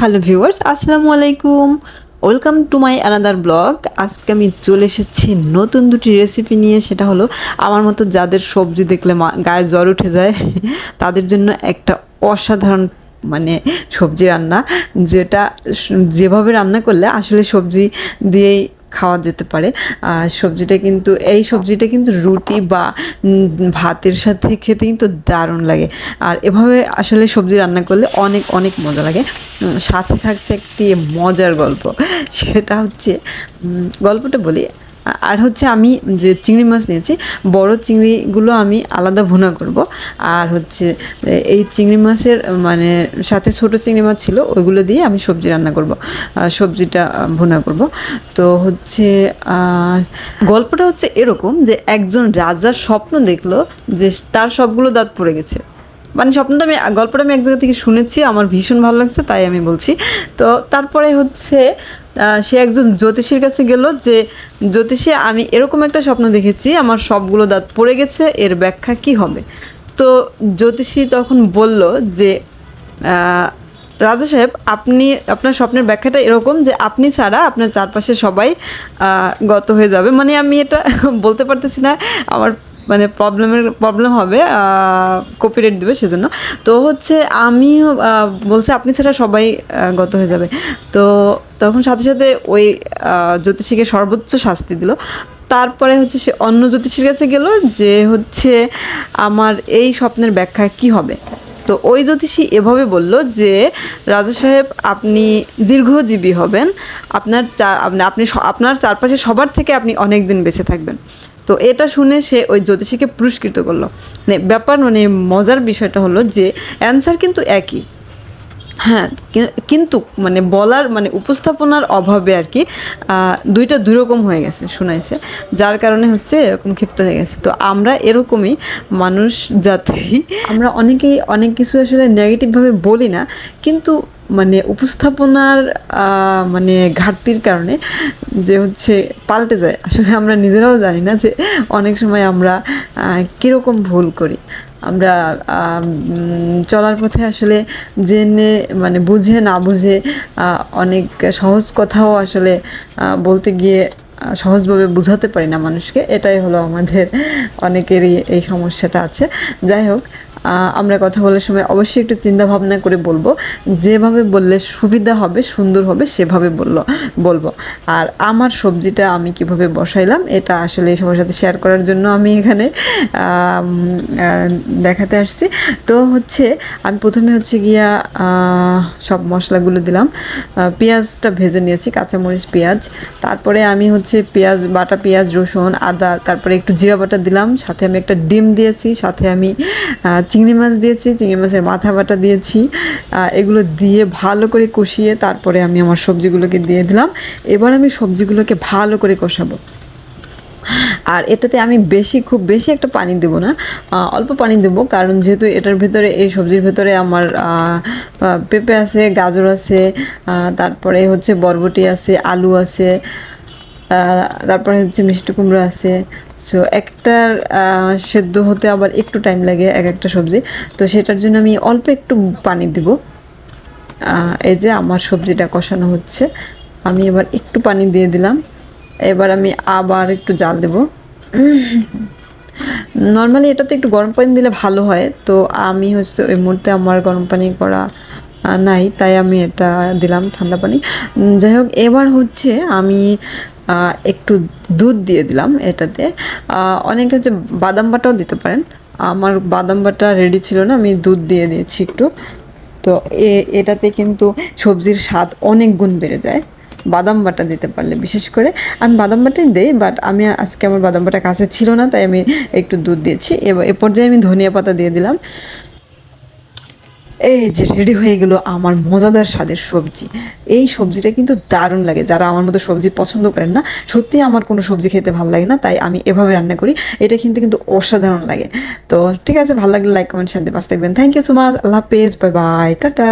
Hello viewers, আসসালামু আলাইকুম। Welcome to my another blog. আজকে আমি চলে এসেছি নতুন দুটি রেসিপি নিয়ে, সেটা হলো আমার মতো যাদের সবজি দেখলে গায়ে জ্বর উঠে যায়, তাদের জন্য একটা অসাধারণ মানে সবজি রান্না, যেটা যেভাবে রান্না করলে আসলে সবজি দিয়েই খাওয়া যেতে পারে। আর সবজিটা কিন্তু, এই সবজিটা কিন্তু রুটি বা ভাতের সাথে খেতে কিন্তু দারুণ লাগে। আর এভাবে আসলে সবজি রান্না করলে অনেক অনেক মজা লাগে। সাথে থাকছে একটি মজার গল্প। সেটা হচ্ছে গল্পটা বলি। আর হচ্ছে আমি যে চিংড়ি মাছ নিয়েছি, বড় চিংড়িগুলো আমি আলাদা ভুনা করব। আর হচ্ছে, এই চিংড়ি মাছের মানে সাথে ছোট চিংড়ি মাছ ছিল, ওইগুলো দিয়ে আমি সবজি রান্না করব। সবজিটা ভুনা করব। তো হচ্ছে, আর গল্পটা হচ্ছে এরকম যে একজন রাজার স্বপ্ন দেখল যে তার সবগুলো দাঁত পড়ে গেছে। মানে স্বপ্নটা আমি, গল্পটা আমি এক জায়গা থেকে শুনেছি, আমার ভীষণ ভালো লাগছে, তাই আমি বলছি। তো তারপরে হচ্ছে সে একজন জ্যোতিষীর কাছে গেল যে, জ্যোতিষী, আমি এরকম একটা স্বপ্ন দেখেছি, আমার সবগুলো দাঁত পড়ে গেছে, এর ব্যাখ্যা কি হবে? তো জ্যোতিষী তখন বলল যে রাজা সাহেব, আপনি, আপনার স্বপ্নের ব্যাখ্যাটা এরকম যে, আপনি ছাড়া আপনার চারপাশে সবাই গত হয়ে যাবে। মানে আমি এটা বলতে পারতেছি না, আমার মানে প্রবলেমের, প্রবলেম হবে কপিরাইট দেবে সেজন্য। তো হচ্ছে আমি বলছে আপনি ছাড়া সবাই গত হয়ে যাবে। তো তখন সাথে সাথে ওই জ্যোতিষীকে সর্বোচ্চ শাস্তি দিল। তারপরে হচ্ছে সে অন্য জ্যোতিষীর কাছে গেল যে হচ্ছে আমার এই স্বপ্নের ব্যাখ্যা কি হবে? তো ওই জ্যোতিষী এভাবে বলল যে, রাজা সাহেব, আপনি দীর্ঘজীবী হবেন। আপনার চা- আপনি আপনি আপনার চারপাশে সবার থেকে আপনি অনেক দিন বেঁচে থাকবেন। তো এটা শুনে সে ওই জ্যোতিষীকে পুরস্কৃত করল। মানে ব্যাপার মানে মজার বিষয়টা হলো যে অ্যান্সার কিন্তু একই। হ্যাঁ কিন্তু মানে বলার মানে উপস্থাপনার অভাবে আর কি দুইটা দুই রকম হয়ে গেছে শোনাইছে, যার কারণে হচ্ছে এরকম ক্ষিপ্ত হয়ে গেছে। তো আমরা এরকমই মানুষ জাতি, আমরা অনেকেই অনেক কিছু আসলে নেগেটিভভাবে বলি না, কিন্তু মানে উপস্থাপনার মানে ঘাটতির কারণে যে হচ্ছে পাল্টে যায়। আসলে আমরা নিজেরাও জানি না যে অনেক সময় আমরা কীরকম ভুল করি। আমরা চলার পথে আসলে জেনে মানে বুঝে, না বুঝে অনেক সহজ কথাও আসলে বলতে গিয়ে সহজভাবে বোঝাতে পারি না মানুষকে। এটাই হলো আমাদের অনেকেরই এই সমস্যাটা আছে। যাই হোক আমরা কথা বলার সময় অবশ্যই একটু চিন্তা ভাবনা করে বলব। যেভাবে বললে সুবিধা হবে, সুন্দর হবে, সেভাবে বলল, বলব। আর আমার সবজিটা আমি কীভাবে বসাইলাম, এটা আসলে সবার সাথে শেয়ার করার জন্য আমি এখানে দেখাতে আসছি। তো হচ্ছে, আমি প্রথমে হচ্ছে গিয়া সব মশলাগুলো দিলাম। পেঁয়াজটা ভেজে নিয়েছি, কাঁচামরিচ, পেঁয়াজ। তারপরে আমি হচ্ছে পেঁয়াজ, বাটা পেঁয়াজ, রসুন, আদা, তারপরে একটু জিরা বাটা দিলাম। সাথে আমি একটা ডিম দিয়েছি, সাথে আমি চিংড়ি মাছ দিয়েছি, চিংড়ি মাছের মাথা বাটা দিয়েছি। এগুলো দিয়ে ভালো করে কষিয়ে তারপরে আমি আমার সবজিগুলোকে দিয়ে দিলাম। এবার আমি সবজিগুলোকে ভালো করে কষাবো। আর এটাতে আমি বেশি, খুব বেশি একটা পানি দেব না। অল্প পানি দেবো, কারণ যেহেতু এটার ভেতরে, এই সবজির ভেতরে আমার পেঁপে আছে, গাজর আছে তারপরে হচ্ছে বরবটি আছে, আলু আছে তারপরে হচ্ছে মিষ্টি কুমড়ো আছে। সো একটার আহ, সেদ্ধ হতে আবার একটু টাইম লাগে এক একটা সবজি। তো সেটার জন্য আমি অল্প একটু পানি দিব। এই যে আমার সবজিটা কষানো হচ্ছে। আমি এবার একটু পানি দিয়ে দিলাম। এবার আমি আবার একটু জাল দেব। নর্মালি এটাতে একটু গরম পানি দিলে ভালো হয়। তো আমি হচ্ছে ওই মুহূর্তে আমার গরম পানি করা নাই তাই আমি এটা দিলাম ঠান্ডা পানি। যাই হোক এবার হচ্ছে আমি একটু দুধ দিয়ে দিলাম এটাতে। অনেকে হচ্ছে বাদাম বাটাও দিতে পারেন। আমার বাদাম বাটা রেডি ছিল না, আমি দুধ দিয়ে দিয়েছি একটু। তো এ, এটাতে কিন্তু সবজির স্বাদ অনেক গুণ বেড়ে যায়। বাদাম বাটা দিতে পারলে বিশেষ করে। আমি বাদাম বাটাই দিই বাট আমি আজকে আমার বাদাম বাটা কাছে ছিল না, তাই আমি একটু দুধ দিয়েছি। এ পর্যায়ে আমি ধনিয়া পাতা দিয়ে দিলাম। এই যে রেডি হয়ে গেল আমার মজাদার স্বাদের সবজি। এই সবজিটা কিন্তু দারুণ লাগে। যারা আমার মতো সবজি পছন্দ করেন না, সত্যিই আমার কোনো সবজি খেতে ভালো লাগে না, তাই আমি এভাবে রান্না করি। এটা কিন্তু কিন্তু অসাধারণ লাগে। তো ঠিক আছে, ভালো লাগলে লাইক কমেন্ট শেয়ার দিয়ে পাশে থাকবেন। Thank you so much Allah page bye bye tata.